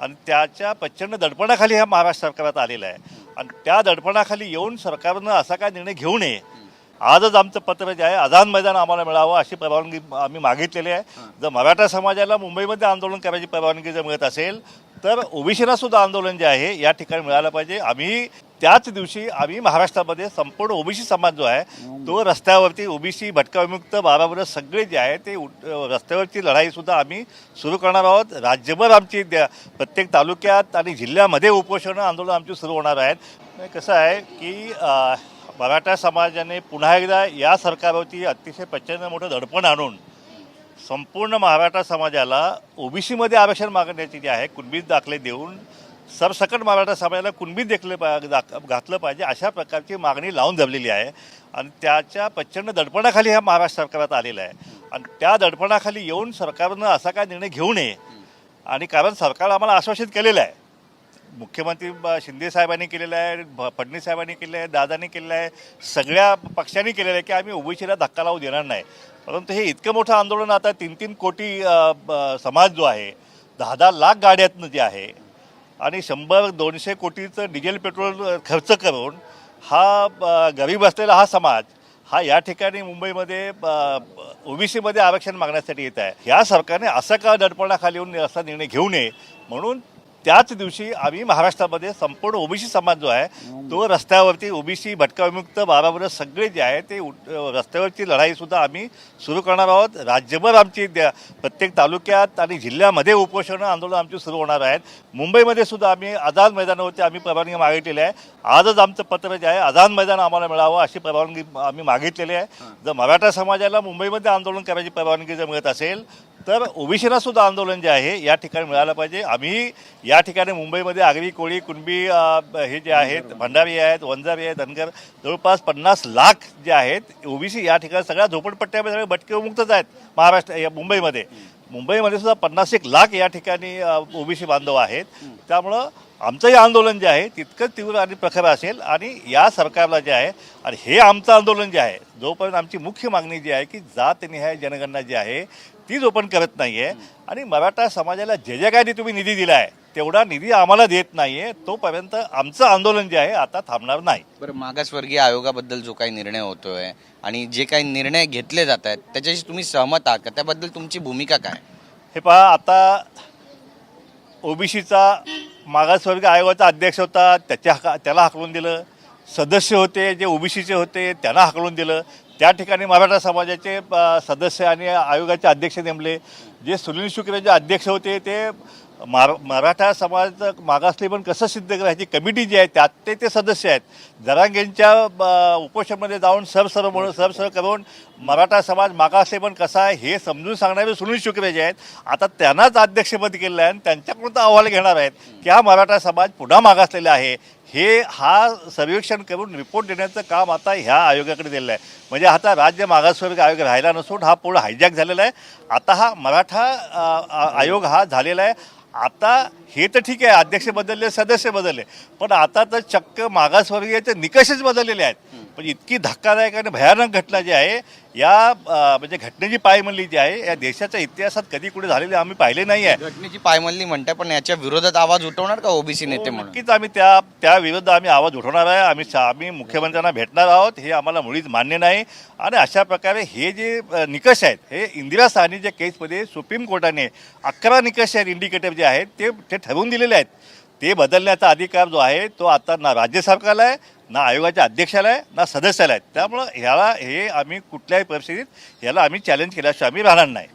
आणि त्याच्या प्रचंड दडपणाखाली ह्या महाराष्ट्र सरकारात आलेला आहे. आणि त्या दडपणाखाली येऊन सरकारनं असा काय निर्णय घेऊ नये. आजच आमचं पत्र जे आहे आझाद मैदान आम्हाला मिळावं अशी परवानगी आम्ही मागितलेली आहे. जर मराठा समाजाला मुंबईमध्ये आंदोलन करायची परवानगी जर मिळत असेल तर ओबीसीला सुद्धा आंदोलन जे आहे या ठिकाणी मिळालं पाहिजे. आम्ही त्याच दिवशी आम्ही महाराष्ट्रामध्ये संपूर्ण ओबीसी समाज जो आहे तो रस्त्यावरती ओबीसी भटकाविमुक्त विमुक्त बाराबर सगळे जे आहे ते रस्त्यावरची लढाईसुद्धा आम्ही सुरू करणार आहोत. राज्यभर आमची द्या- प्रत्येक तालुक्यात आणि जिल्ह्यामध्ये उपोषणं आंदोलन आमची सुरू होणार आहेत. कसं आहे की मराठा समाजाने पुन्हा एकदा या सरकारवरती अतिशय प्रचंड मोठं दडपण आणून संपूर्ण मराठा समाजाला ओबीसीमध्ये आरक्षण मागण्याची जी आहे कुणबीत दाखले देऊन सरसकट मराठा समाजाला कुणबीत देखले पा- दाख- घातलं पाहिजे अशा प्रकारची मागणी लावून धरलेली आहे. आणि त्याच्या प्रचंड दडपणाखाली ह्या महाराष्ट्र सरकारात आलेला आहे. आणि त्या दडपणाखाली येऊन सरकारनं असा काय निर्णय घेऊ नये. आणि कारण सरकार आम्हाला आश्वासित केलेलं आहे. मुख्यमंत्री ब- शिंदे साहेबांनी केलेलं आहे भ- फडणवीस साहेबांनी केलेलं आहे दादांनी केलेलं आहे सगळ्या पक्षांनी केलेलं आहे की आम्ही ओबीसीला धक्का लावू देणार नाही. परंतु हे इतकं मोठं आंदोलन आता तीन तीन कोटी ब- समाज जो आहे दहा दहा लाख गाड्यातनं जे आहे आणि शंभर दोनशे कोटीचं डिझेल पेट्रोल खर्च करून हा ब- गरीब असलेला हा समाज हा या ठिकाणी मुंबईमध्ये ओबीसीमध्ये आरक्षण मागण्यासाठी येत आहे. या सरकारने असं का दडपणाखाली येऊन असा निर्णय घेऊ नये म्हणून त्याच दिवशी आम्ही महाराष्ट्रामध्ये संपूर्ण ओबीसी समाज जो आहे तो रस्त्यावरती ओबीसी भटका विमुक्त बाराबर सगळे जे आहे ते रस्त्यावरची लढाईसुद्धा आम्ही सुरू करणार आहोत. राज्यभर आमची द्या- प्रत्येक तालुक्यात आणि जिल्ह्यामध्ये उपोषणं आंदोलन आमची सुरू होणार आहेत. मुंबईमध्ये सुद्धा आम्ही आझाद मैदानावरती आम्ही परवानगी मागितलेली आहे. आजच आमचं पत्र जे आहे आझाद मैदान आम्हाला मिळावं अशी परवानगी आम्ही मागितलेली आहे. जर मराठा समाजाला मुंबईमध्ये आंदोलन करायची परवानगी जर मिळत असेल तर ओबीसीला सुद्धा आंदोलन जे आहे या ठिकाणी मिळालं पाहिजे. आम्ही या ठिकाणी मुंबईमध्ये आगरी कोळी कुणबी हे जे आहेत भंडारी आहेत वंजारी आहेत धनगर जवळपास पन्नास लाख जे आहेत ओबीसी या ठिकाणी सगळ्या झोपडपट्ट्यामध्ये सगळे भटकेमुक्तच आहेत महाराष्ट्र या मुंबईमध्ये. मुंबईमध्ये सुद्धा पन्नास एक लाख या ठिकाणी ओबीसी बांधव आहेत. त्यामुळं आमचं हे आंदोलन जे आहे तितकंच तीव्र आणि प्रखर असेल आणि या सरकारला जे आहे आणि हे आमचं आंदोलन जे आहे जोपर्यंत आमची मुख्य मागणी जी आहे की जातनिहाय जनगणना जी आहे ती जोपर्यंत करत नाही आहे आणि मराठा समाजाला जे जे काही तुम्ही निधी दिला आहे तेवढा निधी आम्हाला देत नाही आहे तोपर्यंत आमचं आंदोलन जे आहे आता थांबणार नाही. बरं मागासवर्गीय आयोगाबद्दल जो काही निर्णय होतोय आणि जे काही निर्णय घेतले जात आहेत त्याच्याशी तुम्ही सहमत आहात का? त्याबद्दल तुमची भूमिका काय? हे पहा आता ओबीसीचा मागासवर्गीय आयोगाचा अध्यक्ष होता त्याच्या हका त्याला हाकलून दिलं. सदस्य होते जे ओबीसीचे होते त्यांना हाकलून दिलं. त्या ठिकाणी मराठा समाजाचे सदस्य आणि आयोगाचे अध्यक्ष नेमले. जे सुनील शुक्रे जे अध्यक्ष होते ते मार मराठा समाज मागासले पण कसं सिद्ध करायची कमिटी जी आहे त्यात ते ते सदस्य आहेत. जरांगेंच्या अ, उपोषणमध्ये जाऊन सरसर म्हणून सरसर करून मराठा समाज मागासले पण कसा आहे हे समजून सांगणारे सुनील शुक्रे जे आहेत आता त्यांनाच अध्यक्षपद केलेलं आहे आणि त्यांच्याकडून तर अहवाल घेणार आहेत की हा मराठा समाज पुन्हा मागासलेला आहे. हे हा सर्वेक्षण करून रिपोर्ट देण्याचं काम आता ह्या आयोगाकडे दिलेलं आहे. म्हणजे आता राज्य मागासवर्ग आयोग राहिला नसून हा पूर्ण हायजॅक झालेला आहे. आता हा मराठा आयोग हा झालेला आहे. आता हे तर ठीक आहे अध्यक्ष बदलले सदस्य बदलले. पण आता तर चक्क मागासवर्गीयाचे निकषच बदललेले आहेत. पण इतकी धक्कादायक आणि भयानक घटना जी आहे या म्हणजे घटनेची पायमल्ली जी आहे या देशाच्या इतिहासात कधी कुठे झालेली आम्ही पाहिले नाही आहे. घटनेची पायमल्ली म्हणताय पण याच्या विरोधात आवाज उठवणार का ओबीसी नेते म्हणून? नक्कीच आम्ही त्या त्या विरुद्ध आम्ही आवाज उठवणार आहे. आम्ही आम्ही मुख्यमंत्र्यांना भेटणार आहोत हे आम्हाला मुळीच मान्य नाही. आणि अशा प्रकारे हे जे निकष आहेत हे इंदिरा साहनीच्या केसमध्ये सुप्रीम कोर्टाने अकरा निकष आहेत इंडिकेटर जे आहेत ते ते ठरवून दिलेले आहेत. ते बदलण्याचा अधिकार जो आहे तो आता ना राज्य सरकारला आहे ना आयोगाच्या अध्यक्षाला आहे ना सदस्याला आहे. त्यामुळं ह्याला हे आम्ही कुठल्याही परिस्थितीत ह्याला आम्ही चॅलेंज केल्याशिवाय आम्ही राहणार नाही.